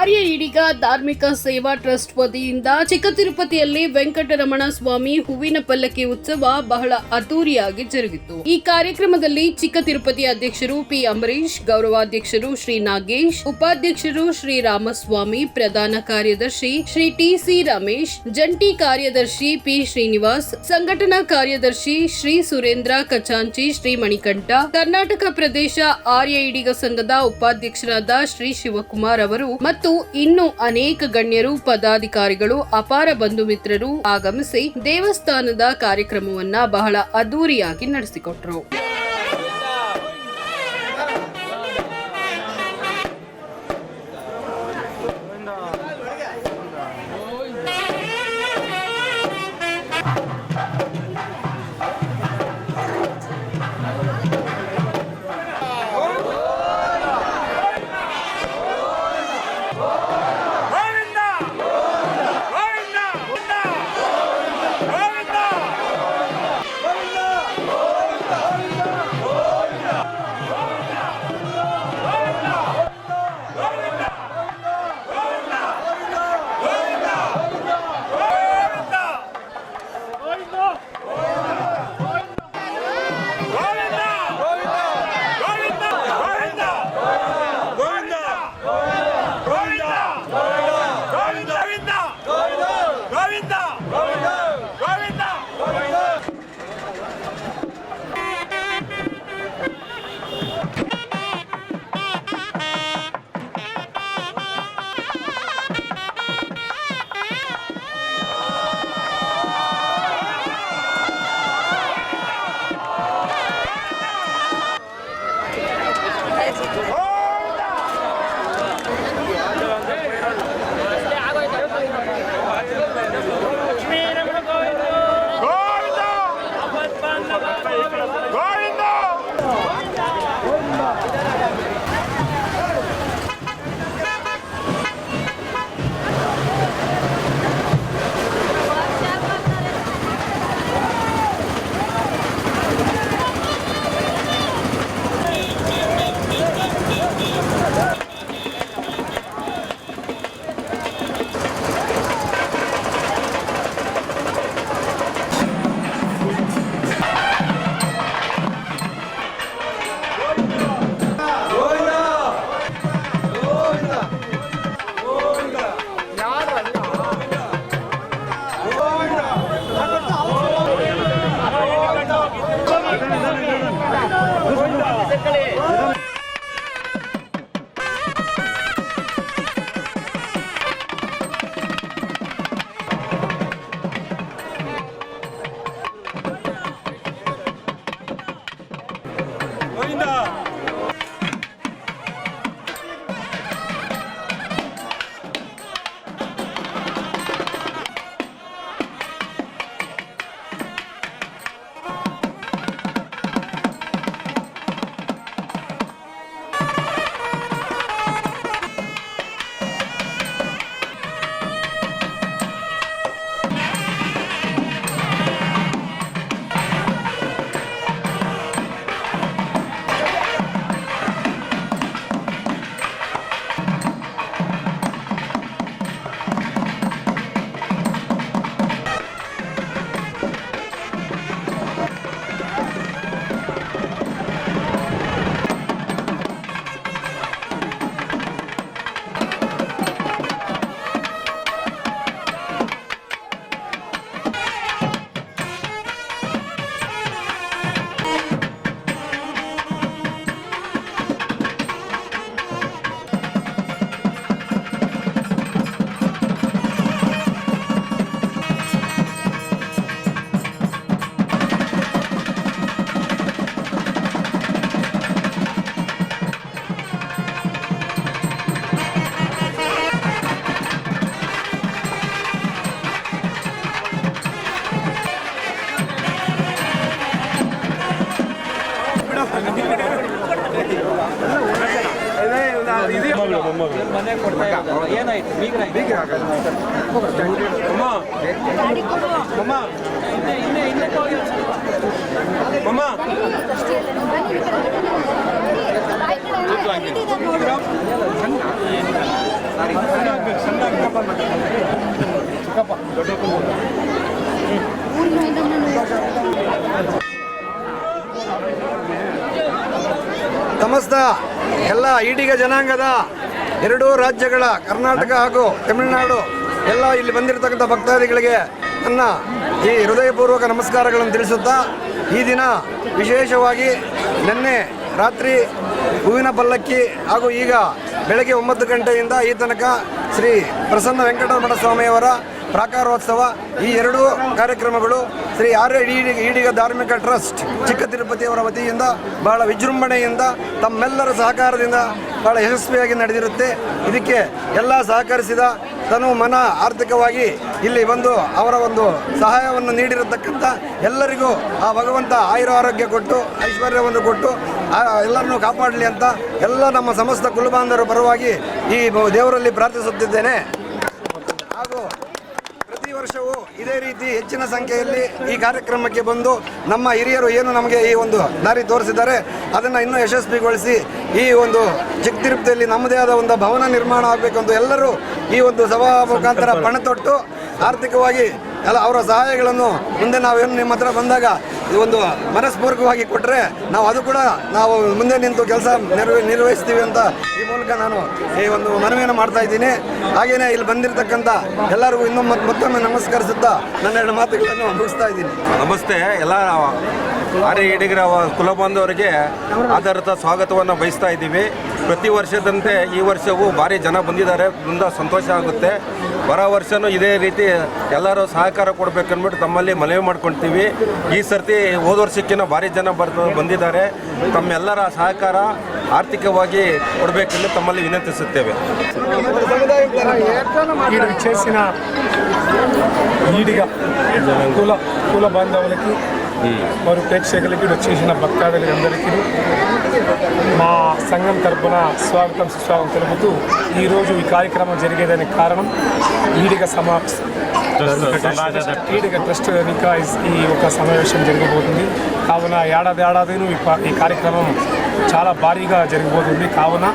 ಆರ್ಯ ಈಡಿಗ ಧಾರ್ಮಿಕ ಸೇವಾ ಟ್ರಸ್ಟ್ ವತಿಯಿಂದ ಚಿಕ್ಕ ತಿರುಪತಿಯಲ್ಲಿ ವೆಂಕಟರಮಣ ಸ್ವಾಮಿ ಹೂವಿನ ಪಲ್ಲಕ್ಕಿ ಉತ್ಸವ ಬಹಳ ಅದ್ದೂರಿಯಾಗಿ ಜರುಗಿತು. ಈ ಕಾರ್ಯಕ್ರಮದಲ್ಲಿ ಚಿಕ್ಕ ತಿರುಪತಿ ಅಧ್ಯಕ್ಷರು ಪಿ ಅಂಬರೀಶ್ ಗೌರವಾಧ್ಯಕ್ಷರು ಶ್ರೀ ನಾಗೇಶ್, ಉಪಾಧ್ಯಕ್ಷರು ಶ್ರೀ ರಾಮಸ್ವಾಮಿ, ಪ್ರಧಾನ ಕಾರ್ಯದರ್ಶಿ ಶ್ರೀ ಟಿಸಿ ರಮೇಶ್, ಜಂಟಿ ಕಾರ್ಯದರ್ಶಿ ಪಿ ಶ್ರೀನಿವಾಸ್, ಸಂಘಟನಾ ಕಾರ್ಯದರ್ಶಿ ಶ್ರೀ ಸುರೇಂದ್ರ ಕಚಾಂಚಿ ಶ್ರೀ ಮಣಿಕಂಠ, ಕರ್ನಾಟಕ ಪ್ರದೇಶ ಆರ್ಯ ಈಡಿಗ ಸಂಘದ ಉಪಾಧ್ಯಕ್ಷರಾದ ಶ್ರೀ ಶಿವಕುಮಾರ್ ಅವರು ಮತ್ತು ಇನ್ನು ಅನೇಕ ಗಣ್ಯರು ಪದಾಧಿಕಾರಿಗಳು ಅಪಾರ ಬಂಧು ಮಿತ್ರರು ಆಗಮಿಸಿ ದೇವಸ್ಥಾನದ ಕಾರ್ಯಕ್ರಮವನ್ನ ಬಹಳ ಅದ್ದೂರಿಯಾಗಿ ನಡೆಸಿಕೊಟ್ರು. Oh! ಮನೆ ಕೊಡ್ತಾ ಏನಾಯ್ತು ಇನ್ನೇ ನಮಸ್ತೆ ಎಲ್ಲ ಈಟಿಗ ಜನಾಂಗದ ಎರಡೂ ರಾಜ್ಯಗಳ ಕರ್ನಾಟಕ ಹಾಗೂ ತಮಿಳುನಾಡು ಎಲ್ಲ ಇಲ್ಲಿ ಬಂದಿರತಕ್ಕಂಥ ಭಕ್ತಾದಿಗಳಿಗೆ ನನ್ನ ಈ ಹೃದಯಪೂರ್ವಕ ನಮಸ್ಕಾರಗಳನ್ನು ತಿಳಿಸುತ್ತಾ ಈ ದಿನ ವಿಶೇಷವಾಗಿ ನಿನ್ನೆ ರಾತ್ರಿ ಹೂವಿನ ಪಲ್ಲಕ್ಕಿ ಹಾಗೂ ಈಗ ಬೆಳಗ್ಗೆ ಒಂಬತ್ತು ಗಂಟೆಯಿಂದ ಈ ತನಕ ಶ್ರೀ ಪ್ರಸನ್ನ ವೆಂಕಟರಮಣ ಸ್ವಾಮಿಯವರ ಪ್ರಾಕಾರೋತ್ಸವ ಈ ಎರಡೂ ಕಾರ್ಯಕ್ರಮಗಳು ಶ್ರೀ ಆರ್ಯ ಈಡಿಗ ಧಾರ್ಮಿಕ ಟ್ರಸ್ಟ್ ಚಿಕ್ಕ ತಿರುಪತಿಯವರ ವತಿಯಿಂದ ಬಹಳ ವಿಜೃಂಭಣೆಯಿಂದ ತಮ್ಮೆಲ್ಲರ ಸಹಕಾರದಿಂದ ಬಹಳ ಯಶಸ್ವಿಯಾಗಿ ನಡೆದಿರುತ್ತೆ. ಇದಕ್ಕೆ ಎಲ್ಲ ಸಹಕರಿಸಿದ ತನು ಮನ ಆರ್ಥಿಕವಾಗಿ ಇಲ್ಲಿ ಬಂದು ಅವರ ಒಂದು ಸಹಾಯವನ್ನು ನೀಡಿರತಕ್ಕಂಥ ಎಲ್ಲರಿಗೂ ಆ ಭಗವಂತ ಆಯುರ ಆರೋಗ್ಯ ಕೊಟ್ಟು, ಐಶ್ವರ್ಯವನ್ನು ಕೊಟ್ಟು ಎಲ್ಲರನ್ನೂ ಕಾಪಾಡಲಿ ಅಂತ ಎಲ್ಲ ನಮ್ಮ ಸಮಸ್ತ ಕುಲಬಾಂಧವರ ಪರವಾಗಿ ಈ ದೇವರಲ್ಲಿ ಪ್ರಾರ್ಥಿಸುತ್ತಿದ್ದೇನೆ. ವರ್ಷವೂ ಇದೇ ರೀತಿ ಹೆಚ್ಚಿನ ಸಂಖ್ಯೆಯಲ್ಲಿ ಈ ಕಾರ್ಯಕ್ರಮಕ್ಕೆ ಬಂದು ನಮ್ಮ ಹಿರಿಯರು ಏನು ನಮಗೆ ಈ ಒಂದು ದಾರಿ ತೋರಿಸಿದ್ದಾರೆ ಅದನ್ನು ಇನ್ನೂ ಯಶಸ್ವಿಗೊಳಿಸಿ ಈ ಒಂದು ಚಿಕ್ಕ ತಿರುಪತಿಯಲ್ಲಿ ನಮ್ಮದೇ ಆದ ಒಂದು ಭವನ ನಿರ್ಮಾಣ ಆಗಬೇಕು ಅಂತ ಎಲ್ಲರೂ ಈ ಒಂದು ಸಭಾ ಮುಖಾಂತರ ಪಣ ತೊಟ್ಟು ಆರ್ಥಿಕವಾಗಿ ಎಲ್ಲ ಅವರ ಸಹಾಯಗಳನ್ನು ಮುಂದೆ ನಾವೇನು ನಿಮ್ಮ ಹತ್ರ ಬಂದಾಗ ಒಂದು ಮನಸ್ಪೂರ್ವಕವಾಗಿ ಕೊಟ್ಟರೆ ನಾವು ಅದು ಕೂಡ ನಾವು ಮುಂದೆ ನಿಂತು ಕೆಲಸ ನಿರ್ವ ನಿರ್ವಹಿಸ್ತೀವಿ ಅಂತ ಈ ಮೂಲಕ ನಾನು ಈ ಒಂದು ಮನವಿಯನ್ನು ಮಾಡ್ತಾ ಇದ್ದೀನಿ. ಹಾಗೆಯೇ ಇಲ್ಲಿ ಬಂದಿರತಕ್ಕಂಥ ಎಲ್ಲರಿಗೂ ಇನ್ನೊಮ್ಮೆ ಮತ್ತೊಮ್ಮೆ ನಮಸ್ಕರಿಸುತ್ತಾ ನನ್ನ ಎರಡು ಮಾತುಗಳನ್ನು ಮುಗಿಸ್ತಾ ಇದ್ದೀನಿ. ನಮಸ್ತೆ, ಎಲ್ಲ ಆರ್ಯ ಯಡಿಗರ ಕುಲಬಂಧವರಿಗೆ ಆಧಾರಿತ ಸ್ವಾಗತವನ್ನು ಬಯಸ್ತಾ ಇದ್ದೀವಿ. ಪ್ರತಿ ವರ್ಷದಂತೆ ಈ ವರ್ಷವೂ ಭಾರಿ ಜನ ಬಂದಿದ್ದಾರೆ ತುಂಬ ಸಂತೋಷ ಆಗುತ್ತೆ ಬರೋ ವರ್ಷನೂ ಇದೇ ರೀತಿ ಎಲ್ಲರೂ ಸಹಕಾರ ಕೊಡಬೇಕನ್ಬಿಟ್ಟು ತಮ್ಮಲ್ಲಿ ಮನವಿ ಮಾಡ್ಕೊಳ್ತೀವಿ ಈ ಸರ್ತಿ ಹೋದ ವರ್ಷಕ್ಕಿಂತ ಭಾರಿ ಜನ ಬರ್ತ ಬಂದಿದ್ದಾರೆ ತಮ್ಮೆಲ್ಲರ ಸಹಕಾರ ಆರ್ಥಿಕವಾಗಿ ಕೊಡಬೇಕೆಂದು ತಮ್ಮಲ್ಲಿ ವಿನಂತಿಸುತ್ತೇವೆ ఈడ చేసిన ఈడిగా కుల కుల బాంధవులకి మరి ప్రేక్షకులకి వచ్చేసిన చేసిన అందరికీ మా సంఘం తరఫున స్వాగతం సుస్వాగతం తెలుపుతూ ఈరోజు ఈ కార్యక్రమం జరిగేదానికి కారణం ఈడిగ సమాప్స్ ఈడిగ ట్రస్ట్ వెనుక ఈ ఒక సమావేశం జరగబోతుంది. కావున ఏడాది ఏడాదిను ఈ ఈ కార్యక్రమం చాలా భారీగా జరగబోతుంది. కావున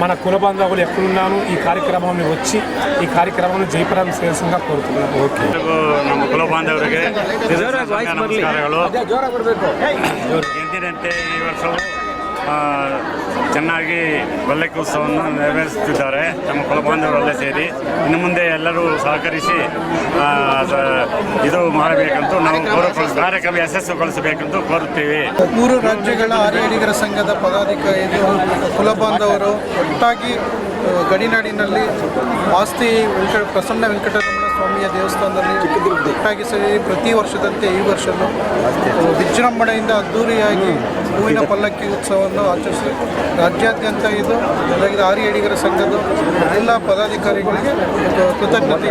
మన కుల బంధువులు ఎక్కడున్నాను ఈ కార్యక్రమాన్ని వచ్చి ఈ కార్యక్రమాన్ని జయప్రదం చేయాల్సిందిగా కోరుతున్నాను. ఓకే. ನಮ್ಮ ಕುಲ ಬಾಂಧವರಿಗೆ ನಮಸ್ಕಾರಗಳು ಎಂದಿನಂತೆ ఈ వర్షం? ಚೆನ್ನಾಗಿ ಬಲ್ಲಕ್ಕಿ ಉತ್ಸವವನ್ನು ನೆರವೇರಿಸುತ್ತಿದ್ದಾರೆ. ನಮ್ಮ ಕುಲ ಬಾಂಧವರೆಲ್ಲ ಸೇರಿ. ಇನ್ನು ಮುಂದೆ ಎಲ್ಲರೂ ಸಹಕರಿಸಿ ಇದು ಮಾಡಬೇಕಂತೂ ನಾವು ಗೌರವ ಕಾರ್ಯಕ್ರಮ ಯಶಸ್ಸುಗೊಳಿಸಬೇಕೆಂದು ಕೋರುತ್ತೇವೆ. ಮೂರು ರಾಜ್ಯಗಳ ಆರ್ಯಡಿಗರ ಸಂಘದ ಪದಾಧಿಕಾರಿಗಳು, ಕುಲಬಾಂಧವರು ಒಟ್ಟಾಗಿ ಗಡಿನಾಡಿನಲ್ಲಿ ಆಸ್ತಿ ವೆಂಕಟ, ಪ್ರಸನ್ನ ವೆಂಕಟರಮಣ ಸ್ವಾಮಿಯ ದೇವಸ್ಥಾನದಲ್ಲಿ ಒಟ್ಟಾಗಿ ಸರಿ ಪ್ರತಿ ವರ್ಷದಂತೆ ಈ ವರ್ಷವೂ ವಿಜೃಂಭಣೆಯಿಂದ ಅದ್ದೂರಿಯಾಗಿ ಹೂವಿನ ಪಲ್ಲಕ್ಕಿ ಉತ್ಸವವನ್ನು ಆಚರಿಸಬೇಕು ರಾಜ್ಯಾದ್ಯಂತ ಇದು ಅದಾಗಿದೆ ಏಡಿಗರ ಸಂಘದ ಎಲ್ಲ ಪದಾಧಿಕಾರಿಗಳಿಗೆ ಕೃತಜ್ಞತೆ. ಕೃತಜ್ಞತೆ